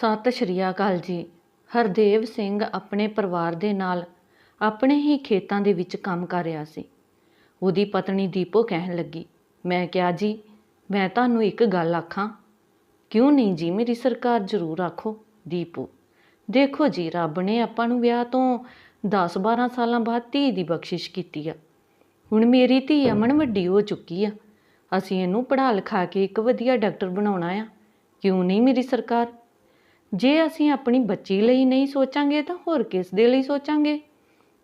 ਸਤਿ ਸ਼੍ਰੀ ਅਕਾਲ ਜੀ। ਹਰਦੇਵ ਸਿੰਘ ਆਪਣੇ ਪਰਿਵਾਰ ਦੇ ਨਾਲ ਆਪਣੇ ਹੀ ਖੇਤਾਂ ਦੇ ਵਿੱਚ ਕੰਮ ਕਰ ਰਿਹਾ ਸੀ। ਉਹਦੀ ਪਤਨੀ ਦੀਪੋ ਕਹਿਣ ਲੱਗੀ, ਮੈਂ ਕਿਹਾ ਜੀ, ਮੈਂ ਤੁਹਾਨੂੰ ਇੱਕ ਗੱਲ ਆਖਾਂ। ਕਿਉਂ ਨਹੀਂ ਜੀ ਮੇਰੀ ਸਰਕਾਰ ਜ਼ਰੂਰ ਆਖੋ, ਦੀਪੋ? ਦੇਖੋ ਜੀ, ਰੱਬ ਨੇ ਆਪਾਂ ਨੂੰ ਵਿਆਹ ਤੋਂ 10-12 ਸਾਲਾਂ ਬਾਅਦ ਧੀ ਦੀ ਬਖਸ਼ਿਸ਼ ਕੀਤੀ ਆ। ਹੁਣ ਮੇਰੀ ਧੀ ਅਮਨ ਵੱਡੀ ਹੋ ਚੁੱਕੀ ਆ। ਅਸੀਂ ਇਹਨੂੰ ਪੜ੍ਹਾ ਲਿਖਾ ਕੇ ਇੱਕ ਵਧੀਆ ਡਾਕਟਰ ਬਣਾਉਣਾ ਆ। ਕਿਉਂ ਨਹੀਂ ਮੇਰੀ ਸਰਕਾਰ? ਜੇ ਅਸੀਂ ਆਪਣੀ ਬੱਚੀ ਲਈ ਨਹੀਂ ਸੋਚਾਂਗੇ ਤਾਂ ਹੋਰ ਕਿਸ ਦੇ ਲਈ ਸੋਚਾਂਗੇ?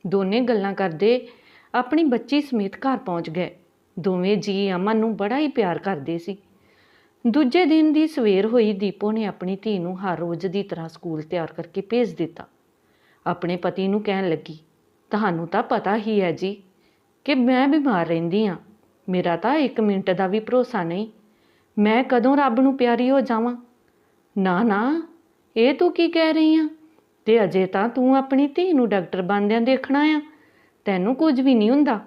ਦੋਨੇ ਗੱਲਾਂ ਕਰਦੇ ਆਪਣੀ ਬੱਚੀ ਸਮੇਤ ਘਰ ਪਹੁੰਚ ਗਏ। ਦੋਵੇਂ ਜੀ ਅਮਨ ਨੂੰ ਬੜਾ ਹੀ ਪਿਆਰ ਕਰਦੇ ਸੀ। ਦੂਜੇ ਦਿਨ ਦੀ ਸਵੇਰ ਹੋਈ ਦੀਪੋ ਨੇ ਆਪਣੀ ਧੀ ਨੂੰ ਹਰ ਰੋਜ਼ ਦੀ ਤਰ੍ਹਾਂ ਸਕੂਲ ਤਿਆਰ ਕਰਕੇ ਭੇਜ ਦਿੱਤਾ। ਆਪਣੇ ਪਤੀ ਨੂੰ ਕਹਿਣ ਲੱਗੀ, ਤੁਹਾਨੂੰ ਤਾਂ ਪਤਾ ਹੀ ਹੈ ਜੀ ਕਿ ਮੈਂ ਬਿਮਾਰ ਰਹਿੰਦੀ ਹਾਂ। ਮੇਰਾ ਤਾਂ 1 ਮਿੰਟ ਦਾ ਵੀ ਭਰੋਸਾ ਨਹੀਂ। ਮੈਂ ਕਦੋਂ ਰੱਬ ਨੂੰ ਪਿਆਰੀ ਹੋ ਜਾਵਾਂ? ਨਾ ਨਾ ਇਹ ਤੂੰ ਕੀ ਕਹਿ ਰਹੀ ਆ? ਤੇ ਅਜੇ ਤਾਂ ਤੂੰ ਆਪਣੀ ਧੀ ਨੂੰ ਡਾਕਟਰ ਬਣਦਿਆਂ ਦੇਖਣਾ ਆ। ਤੈਨੂੰ ਕੁਝ ਵੀ ਨਹੀਂ ਹੁੰਦਾ।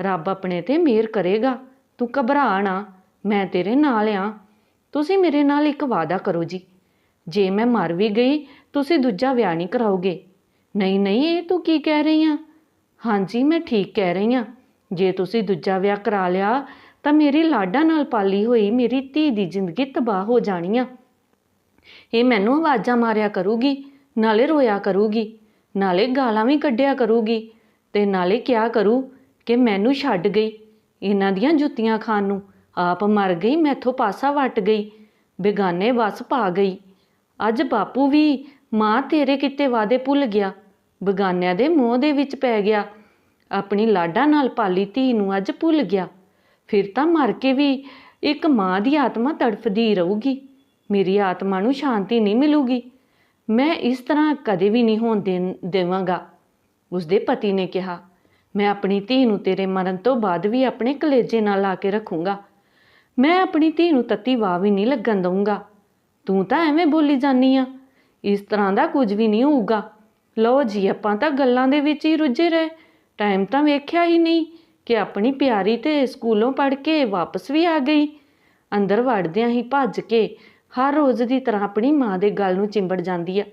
ਰੱਬ ਆਪਣੇ ਤੇ ਮਿਹਰ ਕਰੇਗਾ। ਤੂੰ ਘਬਰਾ ਨਾ। ਮੈਂ ਤੇਰੇ ਨਾਲ ਆ। ਤੁਸੀਂ ਮੇਰੇ ਨਾਲ ਇੱਕ ਵਾਅਦਾ ਕਰੋ ਜੀ। ਜੇ ਮੈਂ ਮਰ ਵੀ ਗਈ, ਤੁਸੀਂ ਦੂਜਾ ਵਿਆਹ ਨਹੀਂ ਕਰਾਓਗੇ। ਨਹੀਂ ਨਹੀਂ, ਇਹ ਤੂੰ ਕੀ ਕਹਿ ਰਹੀ ਆ? ਹਾਂਜੀ, ਮੈਂ ਠੀਕ ਕਹਿ ਰਹੀ ਆ। ਜੇ ਤੁਸੀਂ ਦੂਜਾ ਵਿਆਹ ਕਰਾ ਲਿਆ, ਤਾਂ ਮੇਰੀ ਲਾਡਾ ਨਾਲ ਪਾਲੀ ਹੋਈ ਮੇਰੀ ਧੀ ਦੀ ਜ਼ਿੰਦਗੀ ਤਬਾਹ ਹੋ ਜਾਣੀ ਆ। ਇਹ ਮੈਨੂੰ ਆਵਾਜ਼ਾਂ ਮਾਰਿਆ ਕਰੂਗੀ, ਨਾਲੇ ਰੋਇਆ ਕਰੂਗੀ, ਨਾਲੇ ਗਾਲਾਂ ਵੀ ਕੱਢਿਆ ਕਰੂਗੀ ਤੇ ਨਾਲੇ ਕਿਹਾ ਕਰੂ ਕਿ ਮੈਨੂੰ ਛੱਡ ਗਈ, ਇਹਨਾਂ ਦੀਆਂ ਜੁੱਤੀਆਂ ਖਾਣ ਨੂੰ। ਆਪ ਮਰ ਗਈ, ਮੈਥੋਂ ਪਾਸਾ ਵਟ ਗਈ, ਬੇਗਾਨੇ ਵਸ ਪਾ ਗਈ। ਅੱਜ ਬਾਪੂ ਵੀ ਮਾਂ ਤੇਰੇ ਕਿਤੇ ਵਾਦੇ ਭੁੱਲ ਗਿਆ, ਬੇਗਾਨਿਆਂ ਦੇ ਮੋਹ ਦੇ ਵਿੱਚ ਪੈ ਗਿਆ, ਆਪਣੀ ਲਾਡਾ ਨਾਲ ਪਾਲੀ ਧੀ ਨੂੰ ਅੱਜ ਭੁੱਲ ਗਿਆ। ਫਿਰ ਤਾਂ ਮਰ ਕੇ ਵੀ ਇੱਕ ਮਾਂ ਦੀ ਆਤਮਾ ਤੜਫਦੀ ਰਹੂਗੀ। ਮੇਰੀ ਆਤਮਾ ਨੂੰ ਸ਼ਾਂਤੀ ਨਹੀਂ ਮਿਲੂਗੀ। ਮੈਂ ਇਸ ਤਰ੍ਹਾਂ ਕਦੇ ਵੀ ਨਹੀਂ ਹੋਣ ਦੇਣ ਦੇਵਾਂਗਾ। ਉਸਦੇ ਪਤੀ ਨੇ ਕਿਹਾ, ਮੈਂ ਆਪਣੀ ਧੀ ਨੂੰ ਤੇਰੇ ਮਰਨ ਤੋਂ ਬਾਅਦ ਵੀ ਆਪਣੇ ਕਲੇਜੇ ਨਾਲ ਲਾ ਕੇ ਰੱਖੂੰਗਾ। ਮੈਂ ਆਪਣੀ ਧੀ ਨੂੰ ਤੱਤੀ ਵਾਹ ਵੀ ਨਹੀਂ ਲੱਗਣ ਦਊਂਗਾ। ਤੂੰ ਤਾਂ ਐਵੇਂ ਬੋਲੀ ਜਾਨੀ ਆ। ਇਸ ਤਰ੍ਹਾਂ ਦਾ ਕੁਝ ਵੀ ਨਹੀਂ ਹੋਊਗਾ। ਲਓ ਜੀ, ਆਪਾਂ ਤਾਂ ਗੱਲਾਂ ਦੇ ਵਿੱਚ ਹੀ ਰੁੱਝੇ ਰਹੇ। ਟਾਈਮ ਤਾਂ ਵੇਖਿਆ ਹੀ ਨਹੀਂ ਕਿ ਆਪਣੀ ਪਿਆਰੀ ਤੇ ਸਕੂਲੋਂ ਪੜ੍ਹ ਕੇ ਵਾਪਸ ਵੀ ਆ ਗਈ। ਅੰਦਰ ਵੜਦਿਆਂ ਹੀ ਭੱਜ ਕੇ ਹਰ ਰੋਜ਼ ਦੀ ਤਰ੍ਹਾਂ ਆਪਣੀ ਮਾਂ ਦੇ ਗਲ ਨੂੰ ਚਿੰਬੜ ਜਾਂਦੀ ਆ।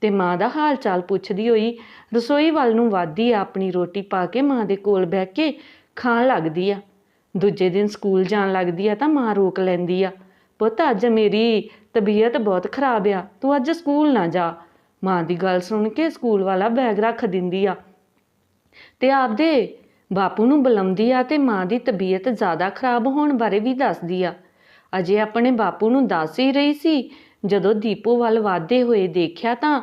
ਤੇ ਮਾਂ ਦਾ ਹਾਲ ਚਾਲ ਪੁੱਛਦੀ ਹੋਈ ਰਸੋਈ ਵੱਲ ਨੂੰ ਵਾਦੀ ਆ, ਆਪਣੀ ਰੋਟੀ ਪਾ ਕੇ ਮਾਂ ਦੇ ਕੋਲ ਬਹਿ ਕੇ ਖਾਣ ਲੱਗਦੀ ਆ। ਦੂਜੇ ਦਿਨ ਸਕੂਲ ਜਾਣ ਲੱਗਦੀ ਆ ਤਾਂ ਮਾਂ ਰੋਕ ਲੈਂਦੀ ਆ, ਪੁੱਤ, ਅੱਜ ਮੇਰੀ ਤਬੀਅਤ ਬਹੁਤ ਖਰਾਬ ਆ, ਤੂੰ ਅੱਜ ਸਕੂਲ ਨਾ ਜਾ। ਮਾਂ ਦੀ ਗੱਲ ਸੁਣ ਕੇ ਸਕੂਲ ਵਾਲਾ ਬੈਗ ਰੱਖ ਦਿੰਦੀ ਆ। ਤੇ ਆਪਦੇ ਬਾਪੂ ਨੂੰ ਬੁਲਾਉਂਦੀ ਆ ਤੇ ਮਾਂ ਦੀ ਤਬੀਅਤ ਜ਼ਿਆਦਾ ਖਰਾਬ ਹੋਣ ਬਾਰੇ ਵੀ ਦੱਸਦੀ ਆ। ਅਜੇ ਆਪਣੇ ਬਾਪੂ ਨੂੰ ਦੱਸ ਹੀ ਰਹੀ ਸੀ, ਜਦੋਂ ਦੀਪੋ ਵੱਲ ਵਾਧੇ ਹੋਏ ਦੇਖਿਆ ਤਾਂ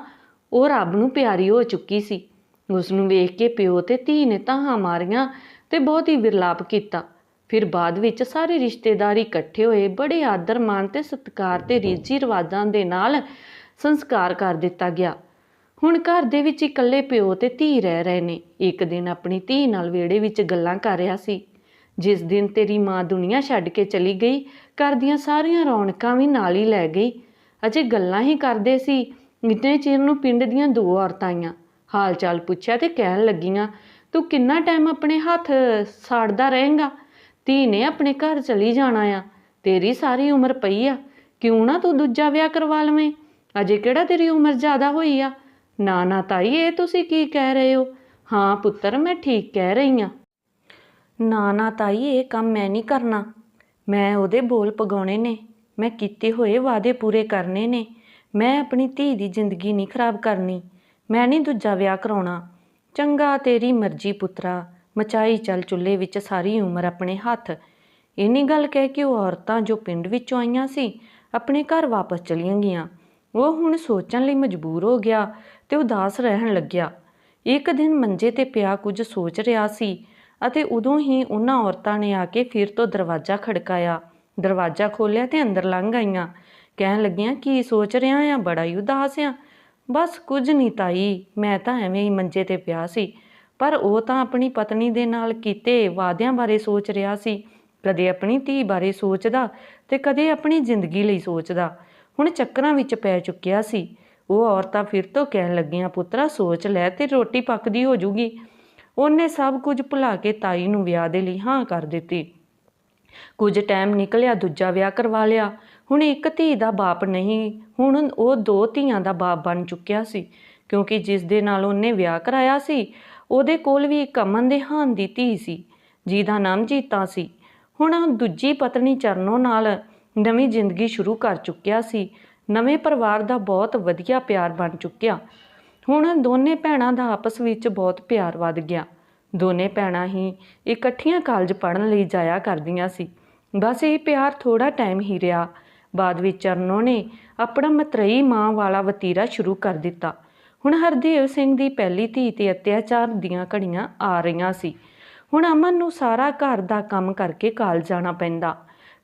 ਉਹ ਰੱਬ ਨੂੰ ਪਿਆਰੀ ਹੋ ਚੁੱਕੀ ਸੀ। ਉਸ ਨੂੰ ਵੇਖ ਕੇ ਪਿਓ ਤੇ ਧੀ ਨੇ ਤਾਹਾਂ ਮਾਰੀਆਂ ਤੇ ਬਹੁਤ ਹੀ ਵਿਰਲਾਪ ਕੀਤਾ। ਫਿਰ ਬਾਅਦ ਵਿੱਚ ਸਾਰੇ ਰਿਸ਼ਤੇਦਾਰ ਇਕੱਠੇ ਹੋਏ ਬੜੇ ਆਦਰ ਮਾਨ ਤੇ ਸਤਿਕਾਰ ਤੇ ਰੀਝੀ ਰਿਵਾਜਾਂ ਦੇ ਨਾਲ ਸੰਸਕਾਰ ਕਰ ਦਿੱਤਾ ਗਿਆ। ਹੁਣ ਘਰ ਦੇ ਵਿੱਚ ਇਕੱਲੇ ਪਿਓ ਤੇ ਧੀ ਰਹਿ ਰਹੇ ਨੇ। ਇੱਕ ਦਿਨ ਆਪਣੀ ਧੀ ਨਾਲ ਵਿਹੜੇ ਵਿੱਚ ਗੱਲਾਂ ਕਰ ਰਿਹਾ ਸੀ। ਜਿਸ ਦਿਨ ਤੇਰੀ ਮਾਂ ਦੁਨੀਆ ਛੱਡ ਕੇ ਚਲੀ ਗਈ, ਘਰ ਦੀਆਂ ਸਾਰੀਆਂ ਰੌਣਕਾਂ ਵੀ ਨਾਲ ਹੀ ਲੈ ਗਈ। ਅਜੇ ਗੱਲਾਂ ਹੀ ਕਰਦੇ ਸੀ ਇੰਨੇ ਚਿਰ ਨੂੰ ਪਿੰਡ ਦੀਆਂ ਦੋ ਔਰਤਾਂ ਆਈਆਂ। ਹਾਲ ਚਾਲ ਪੁੱਛਿਆ ਤੇ ਕਹਿਣ ਲੱਗੀਆਂ, ਤੂੰ ਕਿੰਨਾ ਟਾਈਮ ਆਪਣੇ ਹੱਥ ਸਾੜਦਾ ਰਹੇਂਗਾ? ਧੀ ਨੇ ਆਪਣੇ ਘਰ ਚਲੀ ਜਾਣਾ ਆ। ਤੇਰੀ ਸਾਰੀ ਉਮਰ ਪਈ ਆ। ਕਿਉਂ ਨਾ ਤੂੰ ਦੂਜਾ ਵਿਆਹ ਕਰਵਾ ਲਵੇਂ? ਅਜੇ ਕਿਹੜਾ ਤੇਰੀ ਉਮਰ ਜ਼ਿਆਦਾ ਹੋਈ ਆ? ਨਾ ਨਾ ਤਾਈ, ਇਹ ਤੁਸੀਂ ਕੀ ਕਹਿ ਰਹੇ ਹੋ? ਹਾਂ ਪੁੱਤਰ, ਮੈਂ ਠੀਕ ਕਹਿ ਰਹੀ ਆ। ਨਾ ਨਾ ਤਾਈ, ਇਹ ਕੰਮ ਮੈਂ ਨਹੀਂ ਕਰਨਾ। ਮੈਂ ਉਹਦੇ ਬੋਲ ਪਗਾਉਣੇ ਨੇ। ਮੈਂ ਕੀਤੇ ਹੋਏ ਵਾਅਦੇ ਪੂਰੇ ਕਰਨੇ ਨੇ। ਮੈਂ ਆਪਣੀ ਧੀ ਦੀ ਜ਼ਿੰਦਗੀ ਨਹੀਂ ਖਰਾਬ ਕਰਨੀ। ਮੈਂ ਨਹੀਂ ਦੂਜਾ ਵਿਆਹ ਕਰਾਉਣਾ। ਚੰਗਾ ਤੇਰੀ ਮਰਜ਼ੀ ਪੁੱਤਰਾ। ਮਚਾਈ ਚੱਲ ਚੁੱਲ੍ਹੇ ਵਿੱਚ ਸਾਰੀ ਉਮਰ ਆਪਣੇ ਹੱਥ। ਇੰਨੀ ਗੱਲ ਕਹਿ ਕੇ ਉਹ ਔਰਤਾਂ ਜੋ ਪਿੰਡ ਵਿੱਚੋਂ ਆਈਆਂ ਸੀ, ਆਪਣੇ ਘਰ ਵਾਪਸ ਚਲੀਆਂ ਗਈਆਂ। ਉਹ ਹੁਣ ਸੋਚਣ ਲਈ ਮਜਬੂਰ ਹੋ ਗਿਆ ਤੇ ਉਦਾਸ ਰਹਿਣ ਲੱਗਿਆ। ਇੱਕ ਦਿਨ ਮੰਜੇ ਤੇ ਪਿਆ ਕੁਝ ਸੋਚ ਰਿਹਾ ਸੀ। ਅਤੇ ਉਦੋਂ ਹੀ ਉਹਨਾਂ ਔਰਤਾਂ ਨੇ ਆ ਕੇ ਫਿਰ ਤੋਂ ਦਰਵਾਜ਼ਾ ਖੜਕਾਇਆ। ਦਰਵਾਜ਼ਾ ਖੋਲ੍ਹਿਆ ਤੇ ਅੰਦਰ ਲੰਘ ਆਈਆਂ। ਕਹਿਣ ਲੱਗੀਆਂ, ਕੀ ਸੋਚ ਰਿਹਾ ਆ? ਬੜਾ ਹੀ ਉਦਾਸ ਆ। ਬਸ ਕੁਝ ਨਹੀਂ ਤਾਈ, ਮੈਂ ਤਾਂ ਐਵੇਂ ਹੀ ਮੰਜੇ ਤੇ ਪਿਆ ਸੀ। ਪਰ ਉਹ ਤਾਂ ਆਪਣੀ ਪਤਨੀ ਦੇ ਨਾਲ ਕੀਤੇ ਵਾਅਦਿਆਂ ਬਾਰੇ ਸੋਚ ਰਿਹਾ ਸੀ। ਕਦੇ ਆਪਣੀ ਧੀ ਬਾਰੇ ਸੋਚਦਾ ਤੇ ਕਦੇ ਆਪਣੀ ਜ਼ਿੰਦਗੀ ਲਈ ਸੋਚਦਾ। ਹੁਣ ਚੱਕਰਾਂ ਵਿੱਚ ਪੈ ਚੁੱਕਿਆ ਸੀ। ਉਹ ਔਰਤਾਂ ਫਿਰ ਤੋਂ ਕਹਿਣ ਲੱਗੀਆਂ, ਪੁੱਤਰਾ, ਸੋਚ ਲੈ ਤੇ ਰੋਟੀ ਪੱਕਦੀ ਹੋ ਜੂਗੀ। ਉਹਨੇ ਸਭ ਕੁਝ ਭੁਲਾ ਕੇ ਤਾਈ ਨੂੰ ਵਿਆਹ ਦੇ ਲਈ ਹਾਂ ਕਰ ਦਿੱਤੀ। ਕੁਝ ਟਾਈਮ ਨਿਕਲਿਆ, ਦੂਜਾ ਵਿਆਹ ਕਰਵਾ ਲਿਆ। ਹੁਣ ਇੱਕ ਧੀ ਦਾ ਬਾਪ ਨਹੀਂ, ਹੁਣ ਉਹ ਦੋ ਧੀਆਂ ਦਾ ਬਾਪ ਬਣ ਚੁੱਕਿਆ ਸੀ। ਕਿਉਂਕਿ ਜਿਸ ਦੇ ਨਾਲ ਉਹਨੇ ਵਿਆਹ ਕਰਾਇਆ ਸੀ, ਉਹਦੇ ਕੋਲ ਵੀ ਇੱਕ ਅਮਨ ਦੇ ਹਾਨ ਦੀ ਧੀ ਸੀ ਜਿਹਦਾ ਨਾਮ ਜੀਤਾ ਸੀ। ਹੁਣ ਦੂਜੀ ਪਤਨੀ ਚਰਨੋ ਨਾਲ ਨਵੀਂ ਜ਼ਿੰਦਗੀ ਸ਼ੁਰੂ ਕਰ ਚੁੱਕਿਆ ਸੀ। ਨਵੇਂ ਪਰਿਵਾਰ ਦਾ ਬਹੁਤ ਵਧੀਆ ਪਿਆਰ ਬਣ ਚੁੱਕਿਆ। ਹੁਣ ਦੋਨੇ ਭੈਣਾਂ ਦਾ ਆਪਸ ਵਿੱਚ ਬਹੁਤ ਪਿਆਰ ਵੱਧ ਗਿਆ। ਦੋਨੇ ਭੈਣਾਂ ਹੀ ਇਕੱਠੀਆਂ ਕਾਲਜ ਪੜ੍ਹਨ ਲਈ ਜਾਇਆ ਕਰਦੀਆਂ ਸੀ। ਬਸ ਇਹ ਪਿਆਰ ਥੋੜਾ ਟਾਈਮ ਹੀ ਰਿਹਾ। ਬਾਅਦ ਵਿੱਚ ਅਰਨੋ ਨੇ ਆਪਣਾ ਮਤਰਈ ਮਾਂ ਵਾਲਾ ਵਤੀਰਾ ਸ਼ੁਰੂ ਕਰ ਦਿੱਤਾ। ਹੁਣ ਹਰਦੇਵ ਸਿੰਘ ਦੀ ਪਹਿਲੀ ਧੀ ਤੇ ਅਤਿਆਚਾਰ ਦੀਆਂ ਘੜੀਆਂ ਆ ਰਹੀਆਂ ਸੀ। ਹੁਣ ਅਮਨ ਨੂੰ ਸਾਰਾ ਘਰ ਦਾ ਕੰਮ ਕਰਕੇ ਕਾਲਜ ਜਾਣਾ ਪੈਂਦਾ।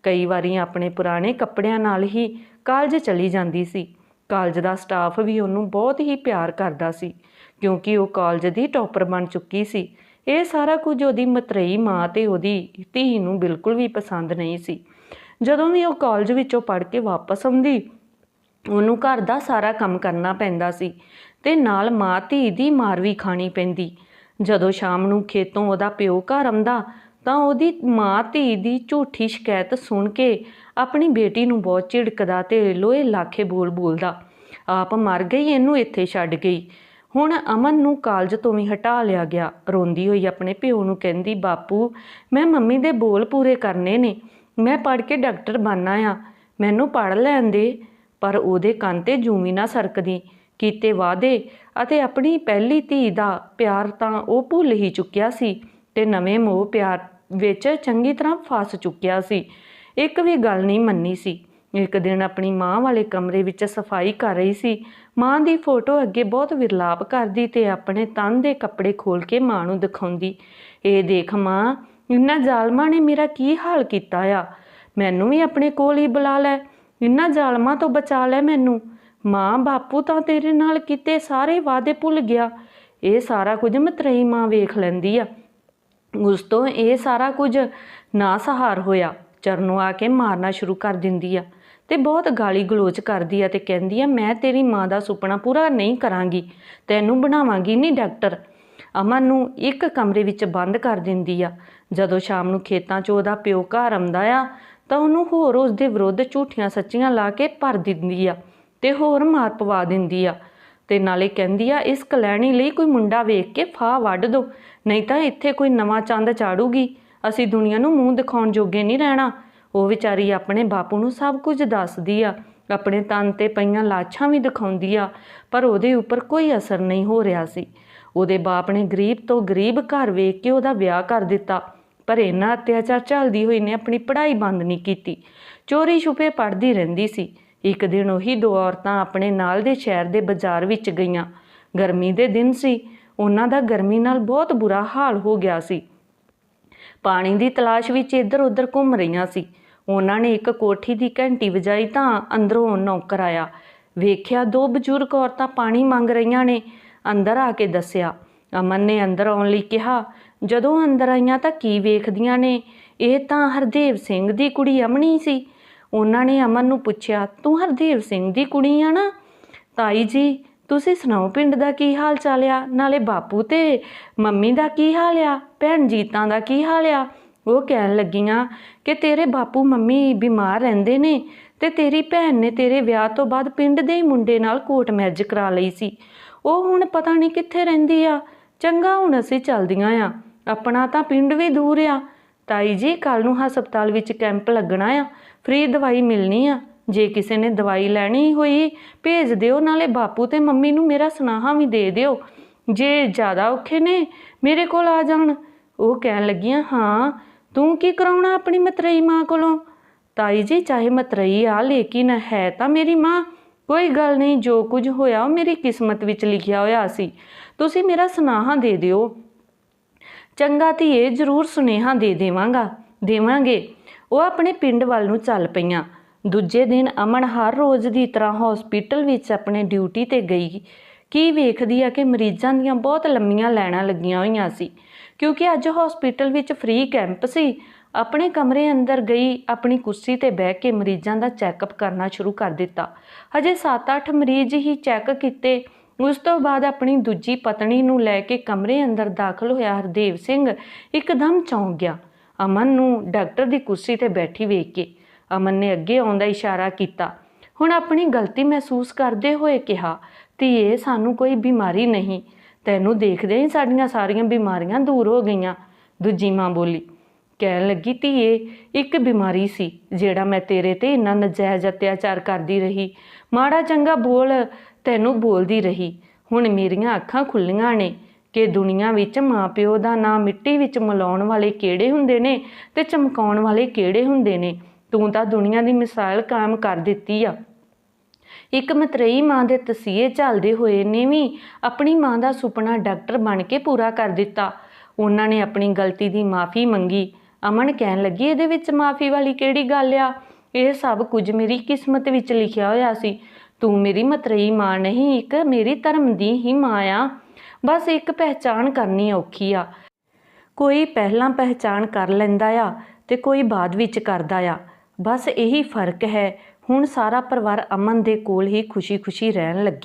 ਕਈ ਵਾਰੀ ਆਪਣੇ ਪੁਰਾਣੇ ਕੱਪੜਿਆਂ ਨਾਲ ਹੀ ਕਾਲਜ ਚਲੀ ਜਾਂਦੀ ਸੀ। ਕਾਲਜ ਦਾ ਸਟਾਫ ਵੀ ਉਹਨੂੰ ਬਹੁਤ ਹੀ ਪਿਆਰ ਕਰਦਾ ਸੀ, ਕਿਉਂਕਿ ਉਹ ਕਾਲਜ ਦੀ ਟੌਪਰ ਬਣ ਚੁੱਕੀ ਸੀ। ਇਹ ਸਾਰਾ ਕੁਝ ਉਹਦੀ ਮਤਰੇਈ ਮਾਂ ਤੇ ਉਹਦੀ ਧੀ ਨੂੰ ਬਿਲਕੁਲ ਵੀ ਪਸੰਦ ਨਹੀਂ ਸੀ। ਜਦੋਂ ਵੀ ਉਹ ਕਾਲਜ ਵਿੱਚੋਂ ਪੜ੍ਹ ਕੇ ਵਾਪਸ ਆਉਂਦੀ, ਉਹਨੂੰ ਘਰ ਦਾ ਸਾਰਾ ਕੰਮ ਕਰਨਾ ਪੈਂਦਾ ਸੀ ਤੇ ਨਾਲ ਮਾਂ ਧੀ ਦੀ ਮਾਰ ਵੀ ਖਾਣੀ ਪੈਂਦੀ। ਜਦੋਂ ਸ਼ਾਮ ਨੂੰ ਖੇਤੋਂ ਉਹਦਾ ਪਿਓ ਘਰ ਆਉਂਦਾ ਤਾਂ ਉਹਦੀ ਮਾਂ ਧੀ ਦੀ ਝੂਠੀ ਸ਼ਿਕਾਇਤ ਸੁਣ ਕੇ ਆਪਣੀ ਬੇਟੀ ਨੂੰ ਬਹੁਤ ਝਿੜਕਦਾ ਤੇ ਲੋਹੇ ਲਾਖੇ ਬੋਲ ਬੋਲਦਾ। ਆਪ ਮਰ ਗਈ, ਇਹਨੂੰ ਇੱਥੇ ਛੱਡ ਗਈ। ਹੁਣ ਅਮਨ ਨੂੰ ਕਾਲਜ ਤੋਂ ਵੀ ਹਟਾ ਲਿਆ ਗਿਆ। ਰੋਂਦੀ ਹੋਈ ਆਪਣੇ ਪਿਓ ਨੂੰ ਕਹਿੰਦੀ, ਬਾਪੂ, ਮੈਂ ਮੰਮੀ ਦੇ ਬੋਲ ਪੂਰੇ ਕਰਨੇ ਨੇ। ਮੈਂ ਪੜ੍ਹ ਕੇ ਡਾਕਟਰ ਬਣਨਾ ਆ। ਮੈਨੂੰ ਪੜ੍ਹ ਲੈਣ ਦੇ। ਪਰ ਉਹਦੇ ਕੰਨ ਤੇ ਜੂਮੀ ਨਾ ਸਰਕਦੀ। ਕੀਤੇ ਵਾਅਦੇ ਅਤੇ ਆਪਣੀ ਪਹਿਲੀ ਧੀ ਦਾ ਪਿਆਰ ਤਾਂ ਉਹ ਭੁੱਲ ਹੀ ਚੁੱਕਿਆ ਸੀ ਤੇ ਨਵੇਂ ਮੋਹ ਪਿਆਰ ਵਿੱਚ ਚੰਗੀ ਤਰ੍ਹਾਂ ਫਸ ਚੁੱਕਿਆ ਸੀ। ਇੱਕ ਵੀ ਗੱਲ ਨਹੀਂ ਮੰਨੀ ਸੀ। ਇੱਕ ਦਿਨ ਆਪਣੀ ਮਾਂ ਵਾਲੇ ਕਮਰੇ ਵਿੱਚ ਸਫ਼ਾਈ ਕਰ ਰਹੀ ਸੀ। ਮਾਂ ਦੀ ਫੋਟੋ ਅੱਗੇ ਬਹੁਤ ਵਿਰਲਾਪ ਕਰਦੀ ਤੇ ਆਪਣੇ ਤਨ ਦੇ ਕੱਪੜੇ ਖੋਲ ਕੇ ਮਾਂ ਨੂੰ ਦਿਖਾਉਂਦੀ। ਇਹ ਦੇਖ ਮਾਂ ਇਹਨਾਂ ਜ਼ਾਲਮਾਂ ਨੇ ਮੇਰਾ ਕੀ ਹਾਲ ਕੀਤਾ ਆ? ਮੈਨੂੰ ਵੀ ਆਪਣੇ ਕੋਲ ਹੀ ਬੁਲਾ ਲੈ। ਇਹਨਾਂ ਜ਼ਾਲਮਾਂ ਤੋਂ ਬਚਾ ਲੈ ਮੈਨੂੰ। ਮਾਂ ਬਾਪੂ ਤਾਂ ਤੇਰੇ ਨਾਲ ਕੀਤੇ ਸਾਰੇ ਵਾਅਦੇ ਭੁੱਲ ਗਿਆ। ਇਹ ਸਾਰਾ ਕੁਝ ਮਤਰੇਈ ਮਾਂ ਵੇਖ ਲੈਂਦੀ ਆ। ਉਸ ਤੋਂ ਇਹ ਸਾਰਾ ਕੁਝ ਨਾ ਸਹਾਰ ਹੋਇਆ। ਚਰਨੋਂ ਆ ਕੇ ਮਾਰਨਾ ਸ਼ੁਰੂ ਕਰ ਦਿੰਦੀ ਆ ਤੇ ਬਹੁਤ ਗਾਲੀ ਗਲੋਚ ਕਰਦੀ ਆ ਤੇ ਕਹਿੰਦੀ ਆ, ਮੈਂ ਤੇਰੀ ਮਾਂ ਦਾ ਸੁਪਨਾ ਪੂਰਾ ਨਹੀਂ ਕਰਾਂਗੀ, ਤੈਨੂੰ ਬਣਾਵਾਂਗੀ ਨਹੀਂ ਡਾਕਟਰ। ਅਮਨ ਨੂੰ ਇੱਕ ਕਮਰੇ ਵਿੱਚ ਬੰਦ ਕਰ ਦਿੰਦੀ ਆ। ਜਦੋਂ ਸ਼ਾਮ ਨੂੰ ਖੇਤਾਂ 'ਚ ਉਹਦਾ ਪਿਓ ਘਰ ਆਉਂਦਾ ਆ, ਤਾਂ ਉਹਨੂੰ ਹੋਰ ਉਸ ਦੇ ਵਿਰੁੱਧ ਝੂਠੀਆਂ ਸੱਚੀਆਂ ਲਾ ਕੇ ਭਰ ਦਿੰਦੀ ਆ ਤੇ ਹੋਰ ਮਾਰ ਪਵਾ ਦਿੰਦੀ ਆ। ਤੇ ਨਾਲੇ ਕਹਿੰਦੀ ਆ, ਇਸ ਕਲੈਣੀ ਲਈ ਕੋਈ ਮੁੰਡਾ ਵੇਖ ਕੇ ਫਾਹ ਵੱਢ ਦੋ, ਨਹੀਂ ਤਾਂ ਇੱਥੇ ਕੋਈ ਨਵਾਂ ਚੰਦ ਚਾੜੂਗੀ। ਅਸੀਂ ਦੁਨੀਆ ਨੂੰ ਮੂੰਹ ਦਿਖਾਉਣ ਜੋਗੇ ਨਹੀਂ ਰਹਿਣਾ। ਉਹ ਵਿਚਾਰੀ ਆਪਣੇ ਬਾਪੂ ਨੂੰ ਸਭ ਕੁਝ ਦੱਸਦੀ ਆ, ਆਪਣੇ ਤਨ ਤੇ ਪਈਆਂ ਲਾਛਾਂ ਵੀ ਦਿਖਾਉਂਦੀ ਆ, ਪਰ ਉਹਦੇ ਉੱਪਰ ਕੋਈ ਅਸਰ ਨਹੀਂ ਹੋ ਰਿਹਾ ਸੀ। ਉਹਦੇ ਬਾਪ ਨੇ ਗਰੀਬ ਤੋਂ ਗਰੀਬ ਘਰ ਵੇਖ ਕੇ ਉਹਦਾ ਵਿਆਹ ਕਰ ਦਿੱਤਾ, ਪਰ ਇਹਨਾਂ ਅਤਿਆਚਾਰ ਝੱਲਦੀ ਹੋਈ ਨੇ ਆਪਣੀ ਪੜ੍ਹਾਈ ਬੰਦ ਨਹੀਂ ਕੀਤੀ। ਚੋਰੀ ਛੁਪੇ ਪੜ੍ਹਦੀ ਰਹਿੰਦੀ ਸੀ। ਇੱਕ ਦਿਨ ਉਹੀ ਦੋ ਔਰਤਾਂ ਆਪਣੇ ਨਾਲ ਦੇ ਸ਼ਹਿਰ ਦੇ ਬਾਜ਼ਾਰ ਵਿੱਚ ਗਈਆਂ। ਗਰਮੀ ਦੇ ਦਿਨ ਸੀ। ਉਹਨਾਂ ਦਾ ਗਰਮੀ ਨਾਲ ਬਹੁਤ ਬੁਰਾ ਹਾਲ ਹੋ ਗਿਆ ਸੀ। ਪਾਣੀ ਦੀ ਤਲਾਸ਼ ਵਿੱਚ ਇੱਧਰ ਉੱਧਰ ਘੁੰਮ ਰਹੀਆਂ ਸੀ। ਉਹਨਾਂ ਨੇ ਇੱਕ ਕੋਠੀ ਦੀ ਘੰਟੀ ਵਜਾਈ ਤਾਂ ਅੰਦਰੋਂ ਨੌਕਰ ਆਇਆ। ਵੇਖਿਆ ਦੋ ਬਜ਼ੁਰਗ ਔਰਤਾਂ ਪਾਣੀ ਮੰਗ ਰਹੀਆਂ ਨੇ। ਅੰਦਰ ਆ ਕੇ ਦੱਸਿਆ, ਅਮਨ ਨੇ ਅੰਦਰ ਆਉਣ ਲਈ ਕਿਹਾ, ਜਦੋਂ ਅੰਦਰ ਆਈਆਂ ਤਾਂ ਕੀ ਵੇਖਦੀਆਂ ਨੇ? ਇਹ ਤਾਂ ਹਰਦੇਵ ਸਿੰਘ ਦੀ ਕੁੜੀ ਅਮਣੀ ਸੀ। ਉਹਨਾਂ ਨੇ ਅਮਨ ਨੂੰ ਪੁੱਛਿਆ, ਤੂੰ ਹਰਦੇਵ ਸਿੰਘ ਦੀ ਕੁੜੀ ਆ ਨਾ? ਤਾਈ ਜੀ, ਤੁਸੀਂ ਸੁਣਾਓ ਪਿੰਡ ਦਾ ਕੀ ਹਾਲ ਚਾਲ ਆ? ਨਾਲੇ ਬਾਪੂ ਤੇ ਮੰਮੀ ਦਾ ਕੀ ਹਾਲ ਆ? ਭੈਣ ਜੀਤਾਂ ਦਾ ਕੀ ਹਾਲ ਆ? ਉਹ ਕਹਿਣ ਲੱਗੀਆਂ ਕਿ ਤੇਰੇ ਬਾਪੂ ਮੰਮੀ ਬਿਮਾਰ ਰਹਿੰਦੇ ਨੇ ਤੇ ਤੇਰੀ ਭੈਣ ਨੇ ਤੇਰੇ ਵਿਆਹ ਤੋਂ ਬਾਅਦ ਪਿੰਡ ਦੇ ਹੀ ਮੁੰਡੇ ਨਾਲ ਕੋਰਟ ਮੈਰਿਜ ਕਰਾ ਲਈ ਸੀ। ਉਹ ਹੁਣ ਪਤਾ ਨਹੀਂ ਕਿੱਥੇ ਰਹਿੰਦੀ ਆ। ਚੰਗਾ ਹੁਣ ਅਸੀਂ ਚੱਲਦੀਆਂ ਆ। ਆਪਣਾ ਤਾਂ ਪਿੰਡ ਵੀ ਦੂਰ ਆ। ਤਾਈ ਜੀ ਕੱਲ ਨੂੰ ਹਸਪਤਾਲ ਵਿੱਚ ਕੈਂਪ ਲੱਗਣਾ ਆ। ਫ੍ਰੀ ਦਵਾਈ ਮਿਲਣੀ ਆ। ਜੇ ਕਿਸੇ ਨੇ ਦਵਾਈ ਲੈਣੀ ਹੋਈ, ਭੇਜ ਦਿਓ, ਨਾਲੇ ਬਾਪੂ ਤੇ ਮੰਮੀ ਨੂੰ ਮੇਰਾ ਸੁਨਾਹਾ ਵੀ ਦੇ ਦਿਓ। ਜੇ ਜ਼ਿਆਦਾ ਔਖੇ ਨੇ, ਮੇਰੇ ਕੋਲ ਆ ਜਾਣ। ਉਹ ਕਹਿਣ ਲੱਗੀਆਂ, ਹਾਂ, ਤੂੰ ਕੀ ਕਰਾਉਣਾ ਆਪਣੀ ਮਤਰੇਈ ਮਾਂ ਕੋਲੋਂ? ਤਾਈ ਜੀ, ਚਾਹੇ ਮਤਰੇਈ ਆ, ਲੇਕਿਨ ਹੈ ਤਾਂ ਮੇਰੀ ਮਾਂ। ਕੋਈ ਗੱਲ ਨਹੀਂ, ਜੋ ਕੁਝ ਹੋਇਆ, ਉਹ ਮੇਰੀ ਕਿਸਮਤ ਵਿੱਚ ਲਿਖਿਆ ਹੋਇਆ ਸੀ। ਤੁਸੀਂ ਮੇਰਾ ਸੁਨਾਹਾ ਦੇ ਦਿਓ। ਚੰਗਾ ਧੀਏ, ਜ਼ਰੂਰ ਸੁਨੇਹਾ ਦੇ ਦੇਵਾਂਗਾ। ਦੇਵਾਂਗੇ। ਉਹ ਆਪਣੇ ਪਿੰਡ ਵੱਲ ਨੂੰ ਚੱਲ ਪਈਆਂ। ਦੂਜੇ ਦਿਨ ਅਮਨ ਹਰ ਰੋਜ਼ ਦੀ ਤਰ੍ਹਾਂ ਹਸਪੀਟਲ ਵਿੱਚ ਆਪਣੇ ਡਿਊਟੀ ਤੇ ਗਈ। ਕੀ ਵੇਖਦੀ ਆ ਕਿ ਮਰੀਜ਼ਾਂ ਦੀਆਂ ਬਹੁਤ ਲੰਮੀਆਂ ਲਾਈਨਾਂ ਲੱਗੀਆਂ ਹੋਈਆਂ ਸੀ। ਕਿਉਂਕਿ ਅੱਜ ਹਸਪੀਟਲ ਵਿੱਚ ਫ੍ਰੀ ਕੈਂਪ ਸੀ। ਆਪਣੇ ਕਮਰੇ ਅੰਦਰ ਗਈ, ਆਪਣੀ ਕੁਰਸੀ ਤੇ ਬਹਿ ਕੇ ਮਰੀਜ਼ਾਂ ਦਾ ਚੈੱਕਅਪ ਕਰਨਾ ਸ਼ੁਰੂ ਕਰ ਦਿੱਤਾ। ਹਜੇ 7-8 ਮਰੀਜ਼ ਹੀ ਚੈੱਕ ਕੀਤੇ। ਉਸ ਤੋਂ ਬਾਅਦ ਆਪਣੀ ਦੂਜੀ ਪਤਨੀ ਨੂੰ ਲੈ ਕੇ ਕਮਰੇ ਅੰਦਰ ਦਾਖਲ ਹੋਇਆ ਹਰਦੇਵ ਸਿੰਘ ਇੱਕਦਮ ਚੌਂਕ ਗਿਆ। ਅਮਨ ਨੂੰ ਡਾਕਟਰ ਦੀ ਕੁਰਸੀ ਤੇ ਬੈਠੀ ਵੇਖ ਕੇ ਅਮਨ ਨੇ ਅੱਗੇ ਆਉਣ ਦਾ ਇਸ਼ਾਰਾ ਕੀਤਾ। ਹੁਣ ਆਪਣੀ ਗਲਤੀ ਮਹਿਸੂਸ ਕਰਦੇ ਹੋਏ ਕਿਹਾ, ਧੀਏ, ਸਾਨੂੰ ਕੋਈ ਬਿਮਾਰੀ ਨਹੀਂ। ਤੈਨੂੰ ਦੇਖਦੇ ਹੀ ਸਾਡੀਆਂ ਸਾਰੀਆਂ ਬਿਮਾਰੀਆਂ ਦੂਰ ਹੋ ਗਈਆਂ। ਦੂਜੀ ਮਾਂ ਬੋਲੀ, ਕਹਿਣ ਲੱਗੀ, ਧੀਏ, ਇੱਕ ਬਿਮਾਰੀ ਸੀ, ਜਿਹੜਾ ਮੈਂ ਤੇਰੇ ਤੇ ਇੰਨਾ ਨਜਾਇਜ਼ ਅਤਿਆਚਾਰ ਕਰਦੀ ਰਹੀ। ਮਾੜਾ ਚੰਗਾ ਬੋਲ ਤੈਨੂੰ ਬੋਲਦੀ ਰਹੀ। ਹੁਣ ਮੇਰੀਆਂ ਅੱਖਾਂ ਖੁੱਲੀਆਂ ਨੇ। ਕਿ ਦੁਨੀਆ ਵਿੱਚ ਮਾਪਿਓ ਦਾ ਨਾਂ ਮਿੱਟੀ ਵਿੱਚ ਮਿਲਾਉਣ ਵਾਲੇ ਕਿਹੜੇ ਹੁੰਦੇ ਨੇ ਤੇ ਚਮਕਾਉਣ ਵਾਲੇ ਕਿਹੜੇ ਹੁੰਦੇ ਨੇ? ਤੂੰ ਤਾਂ ਦੁਨੀਆ ਦੀ ਮਿਸਾਲ ਕਾਇਮ ਕਰ ਦਿੱਤੀ ਆ। ਇੱਕ ਮਤਰੇਈ ਮਾਂ ਦੇ ਤਸੀਹੇ ਝੱਲਦੇ ਹੋਏ ਨੇ ਵੀ ਆਪਣੀ ਮਾਂ ਦਾ ਸੁਪਨਾ ਡਾਕਟਰ ਬਣ ਕੇ ਪੂਰਾ ਕਰ ਦਿੱਤਾ। ਉਹਨਾਂ ਨੇ ਆਪਣੀ ਗਲਤੀ ਦੀ ਮਾਫੀ ਮੰਗੀ। ਅਮਨ ਕਹਿਣ ਲੱਗੀ, ਇਹਦੇ ਵਿੱਚ ਮਾਫੀ ਵਾਲੀ ਕਿਹੜੀ ਗੱਲ ਆ? ਇਹ ਸਭ ਕੁਝ ਮੇਰੀ ਕਿਸਮਤ ਵਿੱਚ ਲਿਖਿਆ ਹੋਇਆ ਸੀ। ਤੂੰ ਮੇਰੀ ਮਤਰੇਈ ਮਾਂ ਨਹੀਂ, ਇੱਕ ਮੇਰੀ ਧਰਮ ਦੀ ਹੀ ਮਾਂ ਆ। ਬਸ ਇੱਕ ਪਹਿਚਾਣ ਕਰਨੀ ਔਖੀ ਆ। ਕੋਈ ਪਹਿਲਾਂ ਪਹਿਚਾਣ ਕਰ ਲੈਂਦਾ ਆ ਤੇ ਕੋਈ ਬਾਅਦ ਵਿੱਚ ਕਰਦਾ ਆ। ਬਸ ਇਹੀ ਫ਼ਰਕ ਹੈ। ਹੁਣ ਸਾਰਾ ਪਰਿਵਾਰ ਅਮਨ ਦੇ ਕੋਲ ਹੀ ਖੁਸ਼ੀ-ਖੁਸ਼ੀ ਰਹਿਣ ਲੱਗੇ।